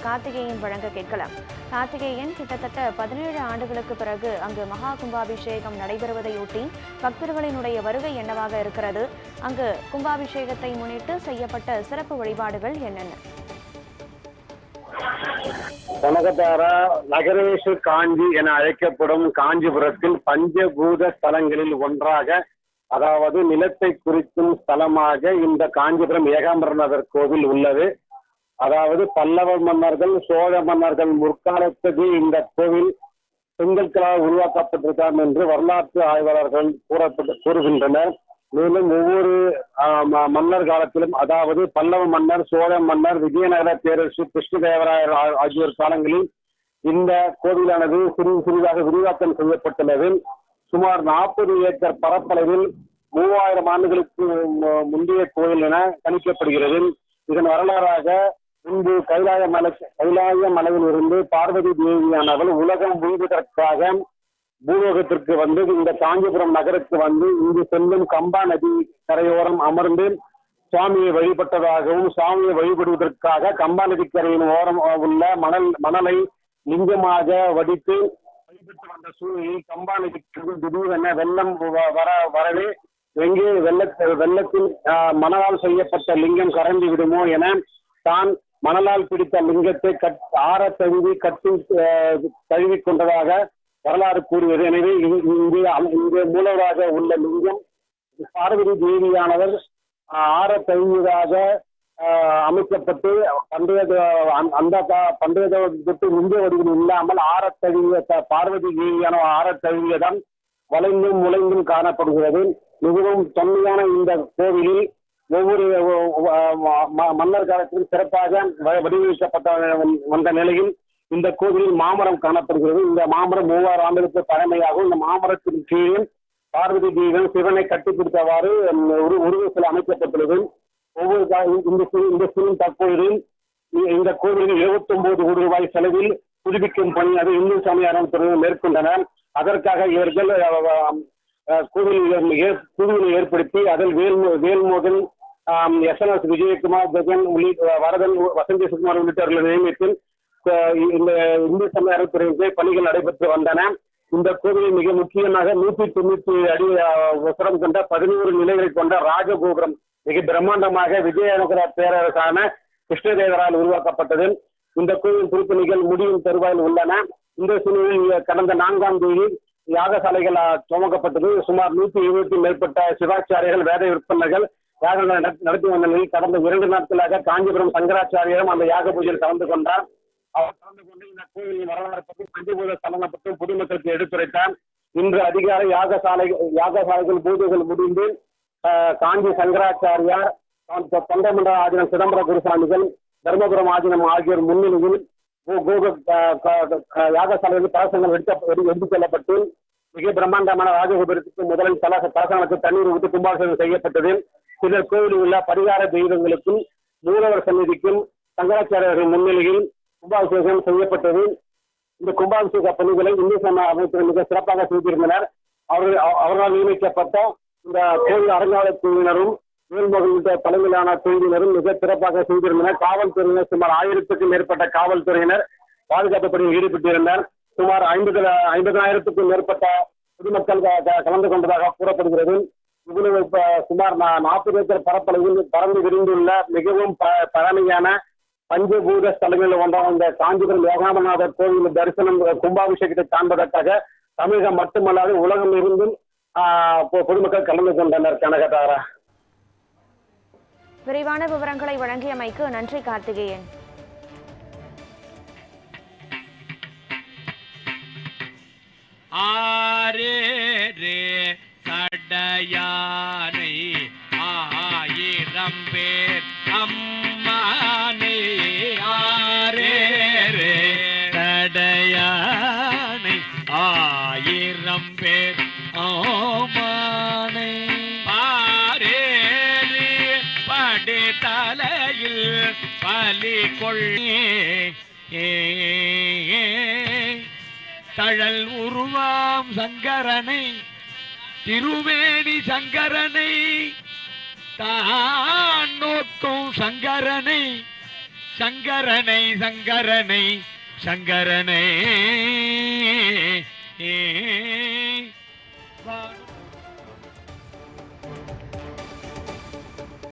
கார்த்திகேயன் வழங்க கேட்கலாம். கார்த்திகேயன் கிட்டத்தட்ட பதினேழு ஆண்டுகளுக்கு பிறகு அங்கு மகா கும்பாபிஷேகம் நடைபெறுவதையொட்டி பக்தர்களினுடைய வருகை என்னவாக இருக்கிறது? அங்கு கும்பாபிஷேகத்தை முன்னிட்டு செய்யப்பட்ட சிறப்பு வழிபாடுகள் என்னென்ன? கனகதாரா நகரேஷு காஞ்சி என அழைக்கப்படும் காஞ்சிபுரத்தில் பஞ்சபூத ஸ்தலங்களில் ஒன்றாக அதாவது நிலத்தை குறிக்கும் ஸ்தலமாக இந்த காஞ்சிபுரம் ஏகாம்பரநாதர் கோவில் உள்ளது. அதாவது பல்லவ மன்னர்கள் சோழ மன்னர்கள் முற்காலத்துக்கு இந்த கோவில் செங்கற்களால் உருவாக்கப்பட்டிருக்கலாம் என்று வரலாற்று ஆய்வாளர்கள் கூறப்பட்டு கூறுகின்றனர். மேலும் ஒவ்வொரு ம- மன்னர் காலத்திலும் அதாவது பல்லவ மன்னர் சோழ மன்னர் விஜயநகர பேரரசு கிருஷ்ணதேவராயர் ஆகியோர் காலங்களில் இந்த கோவிலானது சிறிது சிறிதாக விரிவாக்கம் செய்யப்பட்டுள்ளது. சுமார் நாற்பது ஏக்கர் பரப்பளவில் மூவாயிரம் ஆண்டுகளுக்கு முந்தைய கோயில் என கணிக்கப்படுகிறது. இதன் வரலாறாக இங்கு கைலாய மலை கைலாய மலையில் இருந்து பார்வதி தேவியானவள் உலகம் முடிவதற்காக பூலோகத்திற்கு வந்து இந்த காஞ்சிபுரம் நகருக்கு வந்து இங்கு செல்லும் கம்பா நதி கரையோரம் அமர்ந்து சுவாமியை வழிபட்டதாகவும் சுவாமியை வழிபடுவதற்காக கம்பா நதிக்கரையின் ஓரம் உள்ள மணல் மணலை லிங்கமாக வடித்து வழிபட்டு வந்த சூழ்நிலையில் கம்பா நதிக்கு திடீரென வெள்ளம் வ- வர வரவே எங்கே வெள்ள வெள்ளத்தில் ஆஹ், மணலால் செய்யப்பட்ட லிங்கம் கரைந்து விடுமோ என தான் மணலால் பிடித்த லிங்கத்தை கட் ஆற தழுவி கட்டி ஆஹ், தழுவிக் கொண்டதாக வரலாறு கூறுகிறது. எனவே இங்- இங்கே இங்கே மூலவராக உள்ள லிங்கம் பார்வதி தேவியானவர் ஆற தழுவியதாக ஆஹ், அமைக்கப்பட்டு பண்டைய அந்த- அந்த பண்டைய தொட்டு முந்தைய வடிவில் இல்லாமல் ஆற தழுவிய த- பார்வதி தேவியான ஆற தழுவியதான் வளைந்தும் முளைந்தும் காணப்படுகிறது. மிகவும் தொன்மையான இந்த கோவிலில் ஒவ்வொரு ம- மன்னர் காலத்திலும் சிறப்பாக வ- வடிவமைக்கப்பட்ட வந்த நிலையில் இந்த கோவிலில் மாமரம் காணப்படுகிறது. இந்த மாமரம் மூவாறு ஆண்டுகளுக்கு பழமையாகும் இந்த மாமரத்தின் கீழே பார்வதி தெய்வம் சிவனை கட்டிப்பிடித்தவாறு உம், ஒரு உருவ அமைக்கப்பட்டுள்ளது ஒவ்வொரு இந்த இந்த சிவன் தற்பொழுது இந்த கோவிலில் 79 கோடி ரூபாய் செலவில் புதுப்பிக்கும் பணி அது இந்து சமயம் மேற்கொண்டனர். அதற்காக இவர்கள் அஹ், கோவிலில் குழுவினை ஏற்படுத்தி அதில் Vel Velmohan S N S Vijayakumar Jagan உள்ளிட்ட வரதன் வசந்தி சுகுமார் உள்ளிட்டவர்கள் நியமித்து இந்த இந்து சமய அறத்துறைக்கு பணிகள் நடைபெற்று வந்தன. இந்த கோவிலில் மிக முக்கியமாக நூற்றி தொண்ணூத்தி அடி உசரம் கொண்ட பதினோரு நிலைகளை கொண்ட ராஜகோபுரம் மிக பிரம்மாண்டமாக விஜயநகர பேரரசான கிருஷ்ணதேவரால் உருவாக்கப்பட்டது. இந்த கோவில் திருப்பணிகள் முடியும் தருவாயில் உள்ளன. இந்த சூழ்நிலையில் கடந்த நான்காம் தேதி யாகசாலைகள் துவங்கப்பட்டது. சுமார் நூற்றி இருபத்தி மேற்பட்ட சிவாச்சாரியர்கள் வேத விற்பனர்கள் யாகம் நடத்தி- நடத்தி வந்த நிலையில் கடந்த இரண்டு நாட்களாக காஞ்சிபுரம் சங்கராச்சாரியரும் அந்த யாக பூஜையில் கலந்து கொண்டார். அவர் கலந்து கொண்டு இந்த கோவிலின் வரலாறு பற்றி பஞ்சபூத சம்பந்தப்பட்டு பொதுமக்களுக்கு எடுத்துரைத்தார். இன்று அதிகாலை யாகசாலை யாகசாலைகள் பூஜைகள் முடிந்து ஆஹ், காஞ்சி சங்கராச்சாரியார் தொண்டமண்டல ஆதினம் சிதம்பர குருசாமிகள் தர்மபுரம் ஆதினம் ஆகியோர் முன்னிலையில் யாகசாலையில் கலசங்கள் எடுத்து எடுத்துச் செல்லப்பட்டு மிக பிரம்மாண்டமான ராஜகோபுரத்துக்கு முதலில் கலச கலசங்களுக்கு தண்ணீர் ஊற்றி கும்பாபிஷேகம் செய்யப்பட்டது. பின்னர் கோவிலில் உள்ள பரிகார தெய்வங்களுக்கும் மூலவர் சந்நிதிக்கும் சங்கராச்சாரியர்கள் முன்னிலையில் கும்பாபிஷேகம் செய்யப்பட்டது. இந்த கும்பாபிஷேக பணிகளை இந்து சம அமைச்சர் மிக சிறப்பாக செய்திருந்தனர். அவர்கள் அவர்களால் நியமிக்கப்பட்ட இந்த கோவில் அறங்காவலத்துறையினரும் வேல்மோகன் உள்ளிட்ட தலைமையிலான குழுவினரும் மிக சிறப்பாக செய்திருந்தனர். காவல்துறையினர் சுமார் ஆயிரத்துக்கும் மேற்பட்ட காவல்துறையினர் பாதுகாப்பு பணியில் ஈடுபட்டிருந்தனர். சுமார் ஐம்பது ஐம்பதாயிரத்துக்கும் மேற்பட்ட பொதுமக்கள் கலந்து கொண்டதாக கூறப்படுகிறது. இவ்வளவு சுமார் நாற்பது ஏக்கர் பரப்பளவில் பறந்து விரிந்துள்ள மிகவும் ப- பழமையான பஞ்சபூத ஸ்தலங்களில் ஒன்றான இந்த காஞ்சிபுரம் ஏகாமநாதர் கோவில் தரிசனம் கும்பாபிஷேகத்தை காண்பதற்காக தமிழகம் மட்டுமல்லாது உலகம் இருந்தும் பொதுமக்கள் கலந்து கொண்டனர் கனகதாரா. விரிவான விவரங்களை வழங்கியமைக்கு நன்றி கார்த்திகேயன். ஆரே ரே சடையானை தலையில் பலி கொள்ளே தழல் உருவாம் சங்கரனை திருவேணி சங்கரனை தான் நோக்கும் சங்கரனை சங்கரனை சங்கரனை சங்கரனை ஏ